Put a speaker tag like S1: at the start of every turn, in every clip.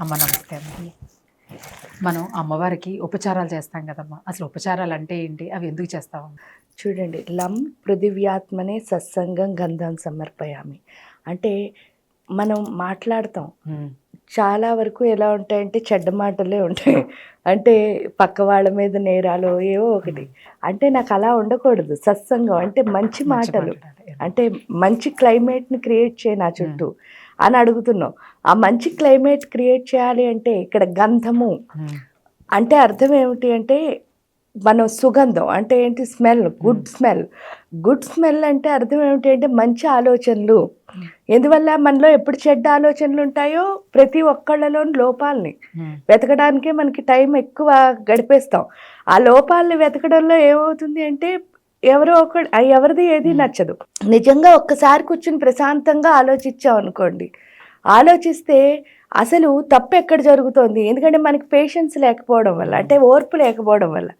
S1: అమ్మ నమస్తే అమ్మ మనం అమ్మవారికి ఉపచారాలు చేస్తాం కదమ్మా. అసలు ఉపచారాలు అంటే ఏంటి? అవి ఎందుకు చేస్తామమ్మా
S2: చూడండి లం పృథివ్యాత్మనే సత్సంగం గంధం సమర్పయామి. అంటే మనం మాట్లాడతాం. చాలా వరకు ఎలా ఉంటాయంటే చెడ్డ మాటలే ఉంటాయి. అంటే పక్క వాళ్ళ మీద నేరాలు ఏవో ఒకటి. అంటే నాకు అలా ఉండకూడదు. సత్సంగం అంటే మంచి మాటలు. అంటే మంచి క్లైమేట్ని క్రియేట్ చేయి నా చుట్టూ అని అడుగుతున్నాం ఆ మంచి క్లైమేట్ క్రియేట్ చేయాలి అంటే ఇక్కడ గంధము. అంటే అర్థం ఏమిటి అంటే మనం సుగంధం అంటే ఏంటి? Smell good smell. Good smell అంటే అర్థం ఏమిటి అంటే మంచి ఆలోచనలు. ఎందువల్ల మనలో ఎప్పుడు చెడ్డ ఆలోచనలు ఉంటాయో ప్రతి ఒక్కళ్ళలో లోపాలని. వెతకడానికే మనకి టైం ఎక్కువ గడిపేస్తాం. ఆ లోపాలని వెతకడంలో ఏమవుతుంది అంటే ఎవరో ఒక ఎవరిది ఏది నచ్చదు. నిజంగా ఒక్కసారి కూర్చుని ప్రశాంతంగా ఆలోచించాం అనుకోండి. ఆలోచిస్తే అసలు తప్పు ఎక్కడ జరుగుతోంది? ఎందుకంటే మనకి పేషెన్స్ లేకపోవడం వల్ల అంటే ఓర్పు లేకపోవడం వల్ల.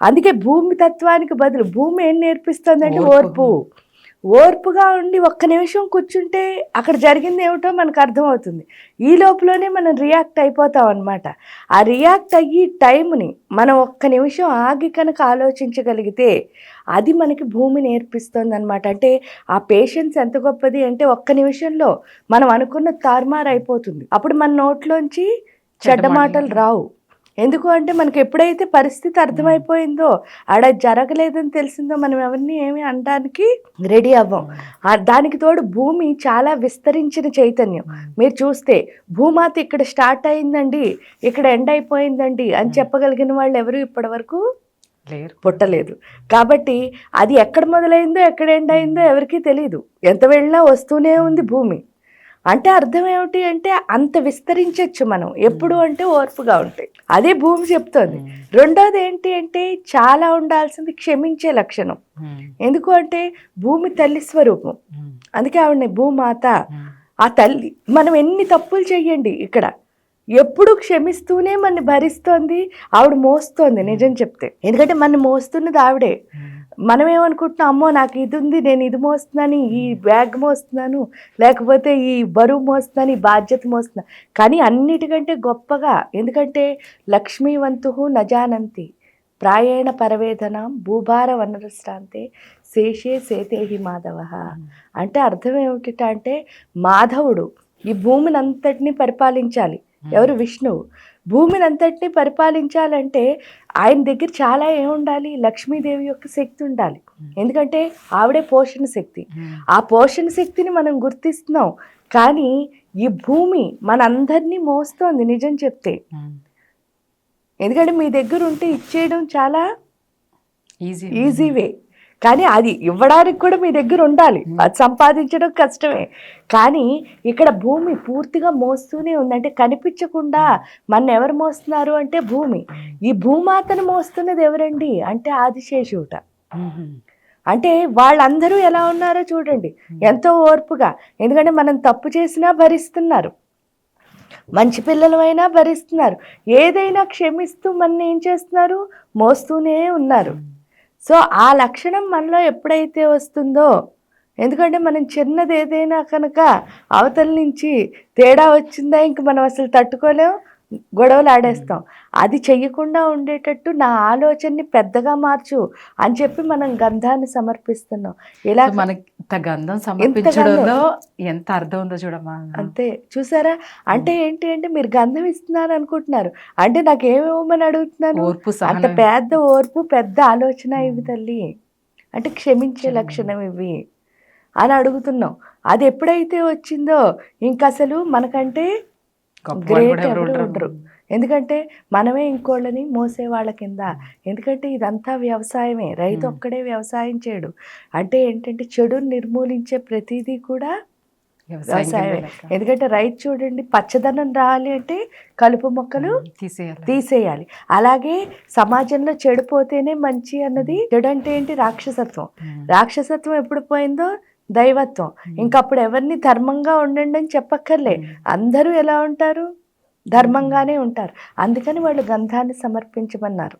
S2: అందుకే భూమి తత్వానికి బదులు భూమి ఏం నేర్పిస్తుందంటే
S1: ఓర్పు.
S2: ఓర్పు. ఓర్పుగా ఉండి ఒక్క నిమిషం కూర్చుంటే అక్కడ జరిగింది ఏమిటో మనకు అర్థమవుతుంది. ఈ లోపలనే మనం రియాక్ట్ అయిపోతాం అనమాట ఆ రియాక్ట్ అయ్యి టైంని మనం ఒక్క నిమిషం ఆగి కనుక ఆలోచించగలిగితే అది మనకి భూమి నేర్పిస్తుంది అనమాట అంటే ఆ పేషెన్స్ ఎంత గొప్పది అంటే ఒక్క నిమిషంలో మనం అనుకున్న తారుమారు అయిపోతుంది. అప్పుడు మన నోట్లోంచి చెడ్డ మాటలు రావు. ఎందుకు అంటే మనకి ఎప్పుడైతే పరిస్థితి అర్థమైపోయిందో ఆడ జరగలేదని తెలిసిందో మనం ఎవరిని ఏమి అనడానికి రెడీ అవ్వం. ఆ దానికి తోడు భూమి చాలా విస్తరించిన చైతన్యం. మీరు చూస్తే భూమాత ఇక్కడ స్టార్ట్ అయిందండి ఇక్కడ ఎండ్ అయిపోయిందండి అని చెప్పగలిగిన వాళ్ళు ఎవరు ఇప్పటి వరకు
S1: లేరు.
S2: పుట్టలేదు. కాబట్టి అది ఎక్కడ మొదలైందో ఎక్కడ ఎండ్ అయిందో ఎవరికీ తెలియదు ఎంత వెళ్ళినా వస్తూనే ఉంది భూమి. అంటే అర్థం ఏమిటి అంటే అంత విస్తరించవచ్చు మనం. ఎప్పుడు అంటే ఓర్పుగా ఉంటాయి. అదే భూమి చెప్తోంది. రెండోది ఏంటి అంటే చాలా ఉండాల్సింది క్షమించే లక్షణం. ఎందుకు అంటే భూమి తల్లి స్వరూపం. అందుకే ఆవిడని భూమాత. ఆ తల్లి మనం ఎన్ని తప్పులు చెయ్యండి ఇక్కడ. ఎప్పుడు క్షమిస్తూనే మన భరిస్తోంది ఆవిడ మోస్తోంది నిజం చెప్తే. ఎందుకంటే మన మోస్తున్నది ఆవిడే. మనం ఏమనుకుంటున్నాం అమ్మో నాకు ఇది ఉంది నేను ఇది మోస్తున్నాను ఈ బ్యాగ్ మోస్తున్నాను లేకపోతే ఈ బరువు మోస్తున్నాను ఈ బాధ్యత మోస్తున్నాను కానీ అన్నిటికంటే గొప్పగా ఎందుకంటే లక్ష్మీవంతు నజానంతి ప్రాయేణ పరవేదన భూభార వనరశ్రాంతే శేషే సేతేహి మాధవ. అంటే అర్థం ఏమిటి అంటే మాధవుడు ఈ భూమిని అంతటిని పరిపాలించాలి. ఎవరు విష్ణువు భూమిని అంతటిని పరిపాలించాలంటే ఆయన దగ్గర చాలా ఏముండాలి? లక్ష్మీదేవి యొక్క శక్తి ఉండాలి. ఎందుకంటే ఆవిడే పోషణ శక్తి. ఆ పోషణ శక్తిని మనం గుర్తిస్తున్నాం. కానీ ఈ భూమి మనందరినీ మోస్తోంది నిజం చెప్తే. ఎందుకంటే మీ దగ్గర ఉంటే ఇచ్చేయడం చాలా
S1: ఈజీ.
S2: Easy way. కానీ అది ఇవ్వడానికి కూడా మీ దగ్గర ఉండాలి. అది సంపాదించడం కష్టమే. కానీ ఇక్కడ భూమి పూర్తిగా మోస్తూనే ఉంది అంటే కనిపించకుండా మన ఎవరు మోస్తున్నారు అంటే భూమి. ఈ భూమాతను మోస్తున్నది ఎవరండి? అంటే ఆదిశేషుట. అంటే వాళ్ళందరూ ఎలా ఉన్నారో చూడండి. ఎంతో ఓర్పుగా. ఎందుకంటే మనం తప్పు చేసినా భరిస్తున్నారు. మంచి పిల్లలమైనా భరిస్తున్నారు. ఏదైనా క్షమిస్తూ మన ఏం చేస్తున్నారు? మోస్తూనే ఉన్నారు. సో ఆ లక్షణం మనలో ఎప్పుడైతే వస్తుందో ఎందుకంటే మనం చిన్నది ఏదైనా కనుక అవతల నుంచి తేడా వచ్చిందా ఇంక మనం అసలు తట్టుకోలేం? గొడవలు ఆడేస్తాం. అది చెయ్యకుండా ఉండేటట్టు నా ఆలోచనని పెద్దగా మార్చు అని చెప్పి మనం గంధాన్ని సమర్పిస్తున్నాం. ఇలా
S1: మనకి గంధం సమర్పించడంలో ఎంత అర్థం ఉందో చూడమ్మా.
S2: అంతే. చూసారా? అంటే ఏంటి అంటే మీరు గంధం ఇస్తున్నారు అనుకుంటున్నారు. అంటే నాకు ఏమివ్వమని అడుగుతున్నాను?
S1: ఓర్పు
S2: అంత పెద్ద ఓర్పు పెద్ద ఆలోచన ఇవి తల్లి. అంటే క్షమించే లక్షణం ఇవి అని అడుగుతున్నాం. అది ఎప్పుడైతే వచ్చిందో ఇంకా అసలు మనకంటే గ్రేట్
S1: ఎవరు ఉండరు.
S2: ఎందుకంటే మనమే ఇంకోళ్ళని మోసే వాళ్ళ కింద. ఎందుకంటే ఇదంతా వ్యవసాయమే. రైతు ఒక్కడే వ్యవసాయం చేయడు. అంటే ఏంటంటే చెడుని నిర్మూలించే ప్రతిదీ కూడా వ్యవసాయమే. ఎందుకంటే రైతు చూడండి పచ్చదనం రావాలి అంటే కలుపు మొక్కలు
S1: తీసేయాలి.
S2: తీసేయాలి. అలాగే సమాజంలో చెడిపోతేనే మంచి అన్నది. చెడు అంటే ఏంటి? రాక్షసత్వం. రాక్షసత్వం ఎప్పుడు పోయిందో? దైవత్వం. ఇంకప్పుడు ఎవరిని ధర్మంగా ఉండండి అని చెప్పక్కర్లే. అందరూ ఎలా ఉంటారు? ధర్మంగానే ఉంటారు. అందుకని వాళ్ళు గంధాన్ని సమర్పించమన్నారు.